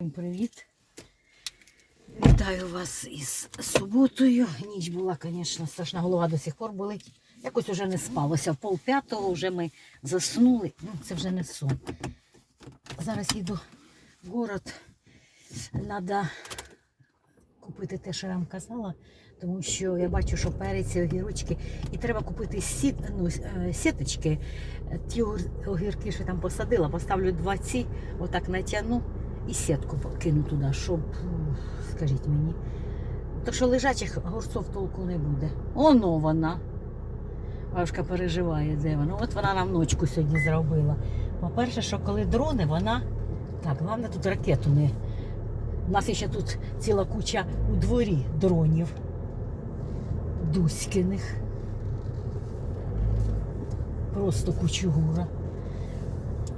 Всім Привіт! Вітаю вас із суботою. Ніч була, звісно, страшна голова до сих пор болить. Якось уже не спалося. В пол п'ятого вже ми заснули. Ну, це вже не сон. Зараз їду в город. Треба купити те, що я вам казала, тому що я бачу, що перець, огірочки. І треба купити сіт, ну, е, сіточки. Ті огірки, що там посадила, поставлю два ці, отак натягну і сітку кину туди, щоб, скажіть мені. То що лежачих горцов толку не буде. Оно вона. Бабушка переживає, де вона. От вона нам ночку сьогодні зробила. По-перше, що коли дрони, вона. Так, головне тут ракету не. У нас ще тут ціла куча у дворі дронів. Дуськиних. Просто кучугура.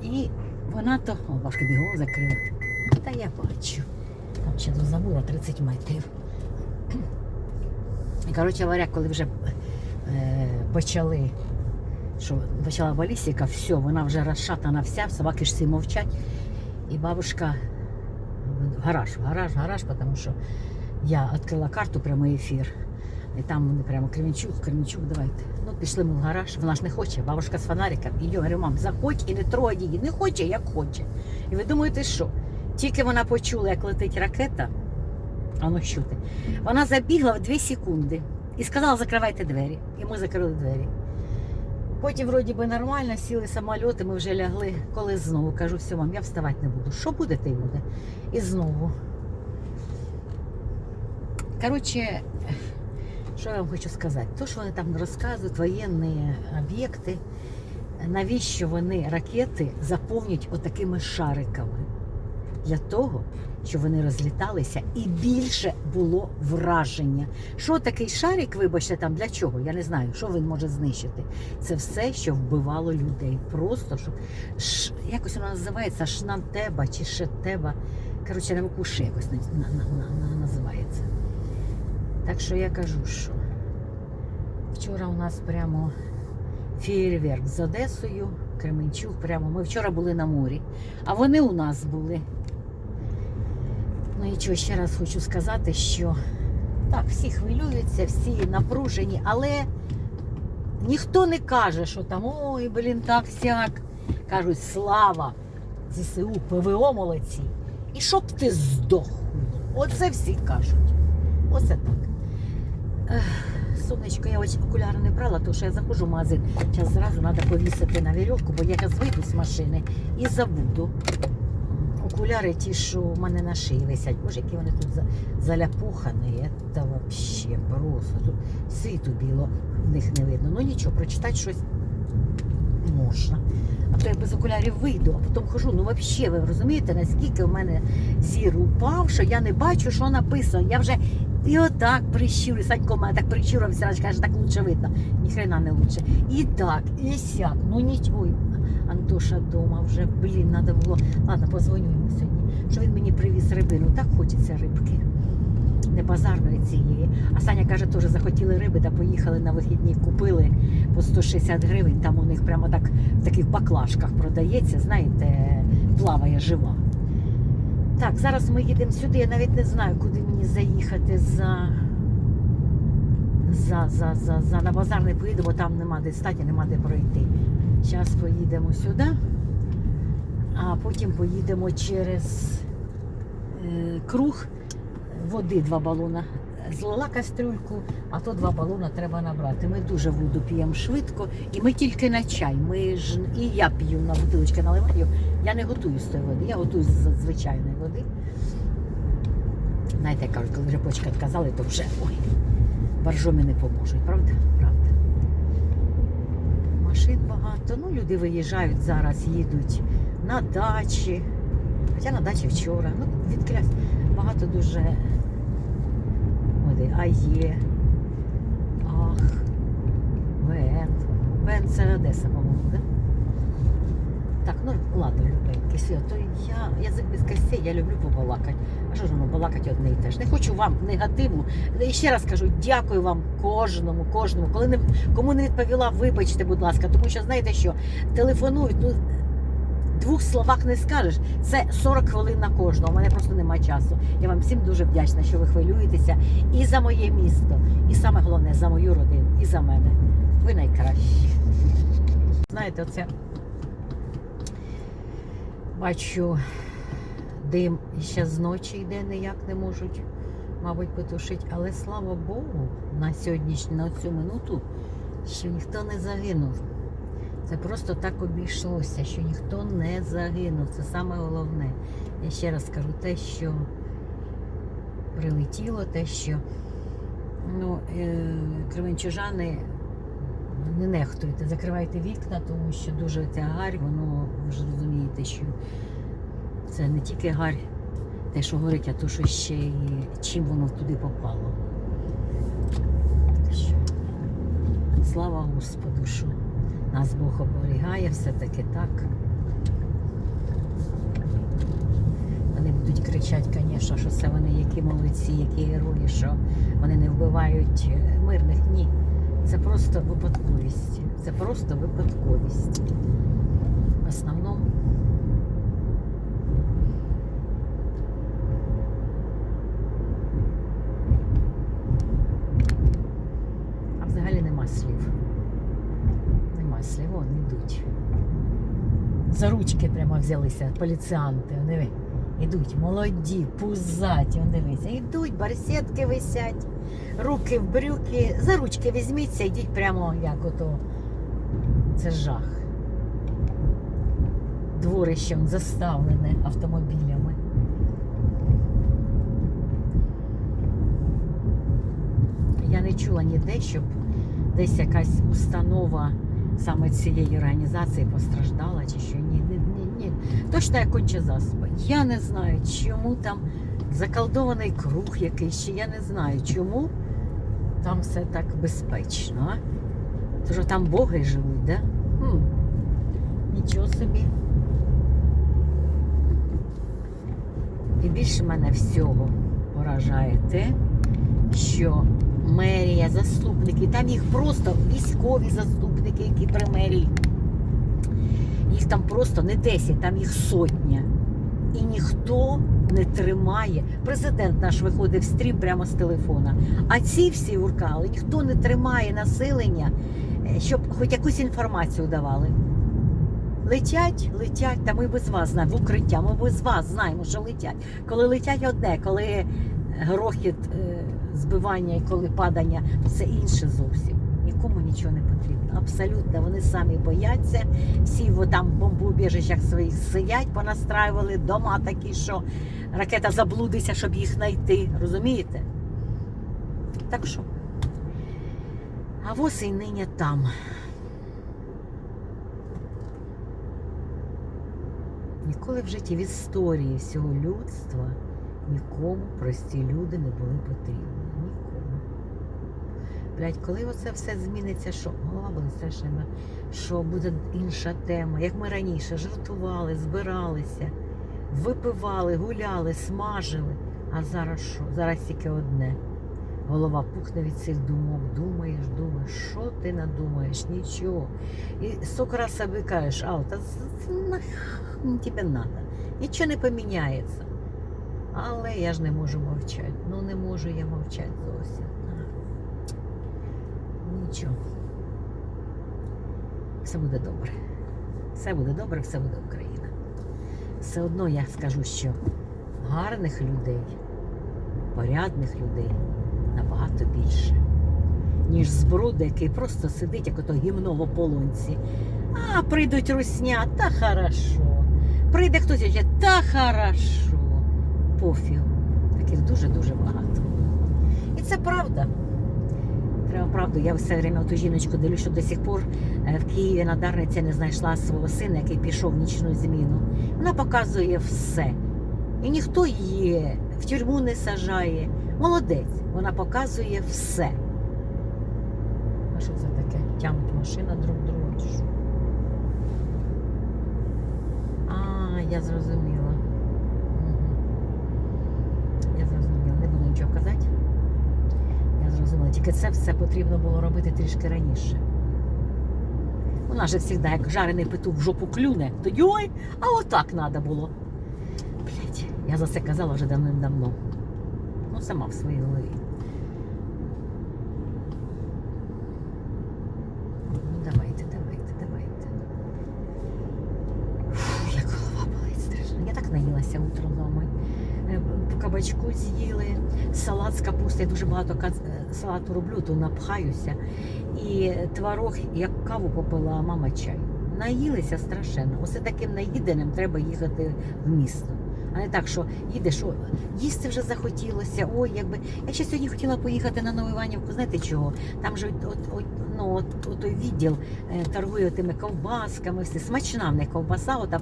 І вона то. О, бабушка бігом закрила. Та я бачу. Там ще до забула 30 метрів. І, коротше говоря, коли вже е, почали, що почала балістика, все, вона вже розшатана вся, собаки ж всі мовчать. І бабушка в гараж, в гараж, в гараж, тому що я відкрила карту прямий ефір. І там вони прямо Кременчук, Кременчук, давайте. Ну, пішли ми в гараж, вона ж не хоче, бабушка з фонариком. І я говорю, мам, заходь і не трогай її. Не хоче, як хоче. І ви думаєте, що? Тільки вона почула, як летить ракета, а ну що ти? Вона забігла в 2 секунди і сказала, закривайте двері. І ми закрили двері. Потім, вроді би, нормально, сіли самоліти, ми вже лягли. Коли знову кажу, все, мам, я вставати не буду. Що буде, те й буде. І знову. Коротше, що я вам хочу сказати? То, що вони там розказують, воєнні об'єкти, навіщо вони ракети заповнюють отакими шариками? Для того, щоб вони розліталися і більше було враження. Що такий шарик, вибачте, там для чого? Я не знаю, що він може знищити. Це все, що вбивало людей. Просто щоб ш... якось воно називається шнантеба чи шетеба. Коротше, на букву якось на, на, на, на, називається. Так що я кажу, що вчора у нас прямо фєєрверк з Одесою, Кременчук, прямо. Ми вчора були на морі, а вони у нас були. Ну і що, ще раз хочу сказати, що так, всі хвилюються, всі напружені, але ніхто не каже, що там ой, блін, так сяк. Кажуть, слава ЗСУ, ПВО молодці. І щоб ти здох. Оце всі кажуть. Оце так. Ех, Сонечко, я ось окуляри не брала, тому що я заходжу в магазин. Зараз зразу треба повісити на вірьовку, бо я зараз вийду з машини і забуду. Окуляри ті, що в мене на шиї висять. Боже, які вони тут заляпухані. Це взагалі просто. Тут світу біло в них не видно. Ну нічого, прочитати щось можна. А то я без окулярів вийду, а потім хожу. Ну взагалі, ви розумієте, наскільки в мене зір упав, що я не бачу, що написано. Я вже і отак прищурю. Санько мене так прищурився, аж каже, так лучше видно. Ніхрена не лучше. І так, і сяк. Ну нічого. Антоша вдома вже, блін, треба було. Ладно, позвоню йому сьогодні, що він мені привіз рибину. Так хочеться рибки. Не базарної цієї. А Саня каже, теж захотіли риби, та поїхали на вихідні, купили по 160 гривень. Там у них прямо так в таких баклажках продається, знаєте, плаває жива. Так, зараз ми їдемо сюди. Я навіть не знаю, куди мені заїхати за. За, за, за, за на базар не поїду, бо там нема де стати, нема де пройти. Зараз поїдемо сюди, а потім поїдемо через е, круг води два балона. Злила кастрюльку, а то два балона треба набрати. Ми дуже воду п'ємо швидко, і ми тільки на чай. Ми ж і я п'ю на бутилочки наливаю. Я не готую з тої води, я готую з звичайної води. Знаєте, кажуть, коли вже почка відказали, то вже ой, боржомі не поможуть, правда? Правда. Машин багато. Ну, люди виїжджають зараз, їдуть на дачі. Хоча на дачі вчора. Ну, відкрясь багато дуже. Води. А є. Ах. Вен. Вен це Одеса, по-моєму, да? Так, ну ладно, любенькі, все, то я язик без костей, я люблю побалакати. А що ж воно балакати одне і те ж? Не хочу вам негативу. І ще раз кажу, дякую вам кожному, кожному. Коли не кому не відповіла, вибачте, будь ласка, тому що знаєте що, телефонують, ну двох словах не скажеш. Це 40 хвилин на кожного. У мене просто немає часу. Я вам всім дуже вдячна, що ви хвилюєтеся і за моє місто, і саме головне за мою родину, і за мене. Ви найкращі. Знаєте, оце бачу дим і ще з ночі йде, ніяк не можуть, мабуть, потушити. Але слава Богу, на сьогоднішню, на цю минуту, що ніхто не загинув. Це просто так обійшлося, що ніхто не загинув. Це саме головне. Я ще раз кажу, те, що прилетіло, те, що ну, е, кременчужани не нехтуйте, закривайте вікна, тому що дуже ця гарь, воно ви ж розумієте, що це не тільки гарь, те, що горить, а то, що ще і чим воно туди попало. Слава Господу, що нас Бог оберігає, все-таки так. Вони будуть кричати, звісно, що це вони які молодці, які герої, що вони не вбивають е, мирних. Ні. Це просто випадковість. Це просто випадковість. В основному. А взагалі нема слів. Нема слів, вони йдуть. За ручки прямо взялися поліціанти. Вони ідуть молоді, пузаті, он дивися. Йдуть, барсетки висять, руки в брюки. За ручки візьміться, йдіть прямо як ото. Це жах. Дворище он заставлене автомобілями. Я не чула ніде, щоб десь якась установа саме цієї організації постраждала чи що. Ні, ні, ні, ні. Точно як конче заспа. Я не знаю, чому там заколдований круг якийсь, чи я не знаю, чому там все так безпечно. Тож там боги живуть, да? Хм. Нічого собі. І більше мене всього поражає те, що мерія, заступники, там їх просто військові заступники, які при мерії. Їх там просто не 10, там їх сотня. І ніхто не тримає. Президент наш виходив в стрім прямо з телефона. А ці всі уркали, ніхто не тримає населення, е, щоб хоч якусь інформацію давали. Летять, летять, та ми без вас знаємо, в укриття, ми без вас знаємо, що летять. Коли летять одне, коли грохіт е, збивання і коли падання, це інше зовсім. Нікому нічого не потрібно. Абсолютно, вони самі бояться. Всі там в бомбоубіжищах своїх сидять, понастраювали дома такі, що ракета заблудиться, щоб їх знайти. Розумієте? Так що. А воз і нині там. Ніколи в житті в історії всього людства нікому прості люди не були потрібні. Блять, коли оце все зміниться, що голова буде страшна, що буде інша тема. Як ми раніше жартували, збиралися, випивали, гуляли, смажили. А зараз що? Зараз тільки одне. Голова пухне від цих думок, думаєш, думаєш, що ти надумаєш, нічого. І сок раз собі кажеш, а, та тебе надо. Нічого не поміняється. Але я ж не можу мовчати. Ну не можу я мовчати зовсім. Нічого. Все буде добре. Все буде добре, все буде Україна. Все одно я скажу, що гарних людей, порядних людей набагато більше, ніж зброда, який просто сидить, як ото гімно в ополонці. А, прийдуть русня, та хорошо. Прийде хтось каже, та хорошо. Пофіг. Таких дуже-дуже багато. І це правда. Треба правду. Я все время ту жіночку дивлюсь, що до сих пор е, в Києві на Дарниці не знайшла свого сина, який пішов в нічну зміну. Вона показує все. І ніхто її в тюрму не сажає. Молодець, вона показує все. А що це таке? Тямить машина друг друга. А, я зрозуміла. Мгм. Я зрозуміла. Не буду нічого казати. Я зрозуміла. Тільки це все потрібно було робити трішки раніше. Вона же завжди, як жарений петух в жопу клюне, то йой, а отак треба було. Блять, я за це казала вже давним-давно. Ну, сама в своїй голові. Ну, давайте, давайте, давайте. Фу, як голова болить страшно. Я так наїлася утром дома. Кабачку з'їли, салат з капусти. Я дуже багато е, салату роблю, то напхаюся. І творог, як каву попила, а мама чай. Наїлися страшенно. Оце таким наїденим треба їхати в місто. А не так, що їдеш, о, їсти вже захотілося. Ой, якби. Я ще сьогодні хотіла поїхати на Нову Іванівку, знаєте чого? Там же от, от, ну, от, от той відділ е, торгує тими ковбасками, все. смачна в них ковбаса, ота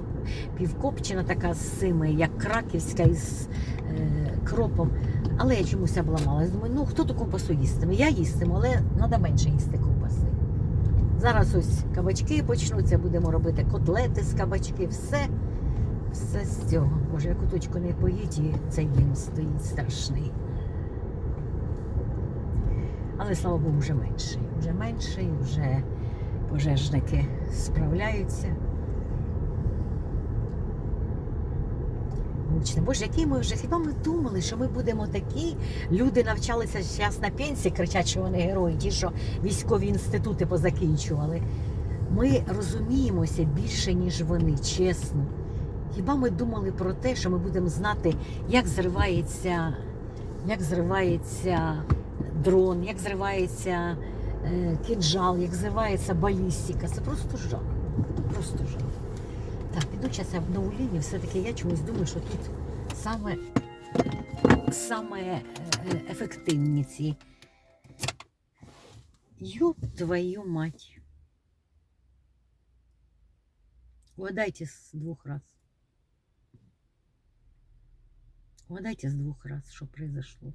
півкопчена така з цими, як краківська із е, кропом. Але я чомусь обламалась. Думаю, ну хто ту ковбасу їстиме? Я їстиму, але треба менше їсти ковбаси. Зараз ось кабачки почнуться, будемо робити котлети з кабачків, все, все з цього. Боже, я куточку не поїть і цей день стоїть страшний. Але слава Богу, вже менший. Вже менший, вже пожежники справляються. Боже, які ми вже хіба ми думали, що ми будемо такі? Люди навчалися зараз на пенсії, кричать, що вони герої, ті, що військові інститути позакінчували. Ми розуміємося більше, ніж вони, чесно. Хіба ми думали про те, що ми будемо знати, як зривається, як зривається дрон, як зривається е, кінжал, як зривається балістика. Це просто жах. Просто жах. Так, піду зараз я в нову лінію. Все-таки я чомусь думаю, що тут саме, саме е, ефективні ці. Ёб твою мать. Угадайте с двух раз. Угадайте с двух раз, что произошло.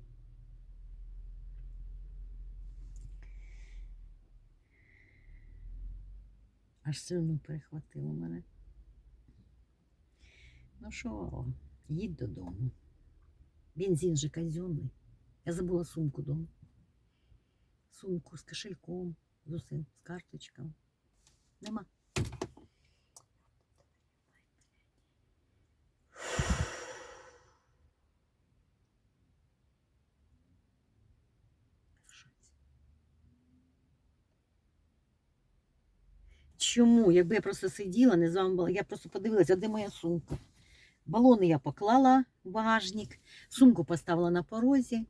Аж сильно перехватило мене. Ну що, їдь додому. Бензин же казенний. Я забула сумку дома. Сумку з кошельком, з усім, з карточками. Нема. Чому? Якби я просто сиділа, не з вами була, я просто подивилася, де моя сумка. Балони я поклала в багажник, сумку поставила на порозі,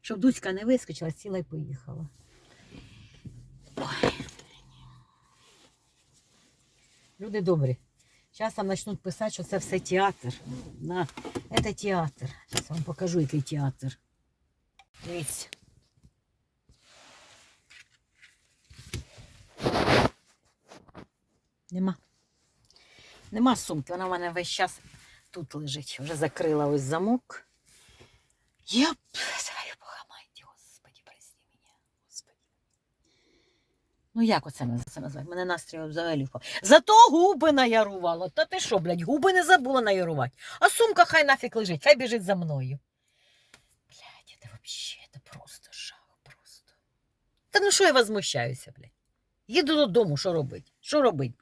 щоб Дуська не вискочила, сіла і поїхала. Ой. Люди добрі. Зараз там почнуть писати, що це все театр. Це театр. Зараз вам покажу, який театр. Дивіться. Нема. Нема сумки, вона в мене весь час тут лежить. Вже закрила ось замок. Йоп, твою Бога мать, господи, прости мене, господи. Ну як оце це назвати? Мене настрій взагалі впав. Зато губи наярувала. Та ти що, блядь, губи не забула наярувати. А сумка хай нафіг лежить, хай біжить за мною. Блядь, це вообще, це просто жах, просто. Та ну що я возмущаюся, блядь? Їду додому, що робить? Що робить?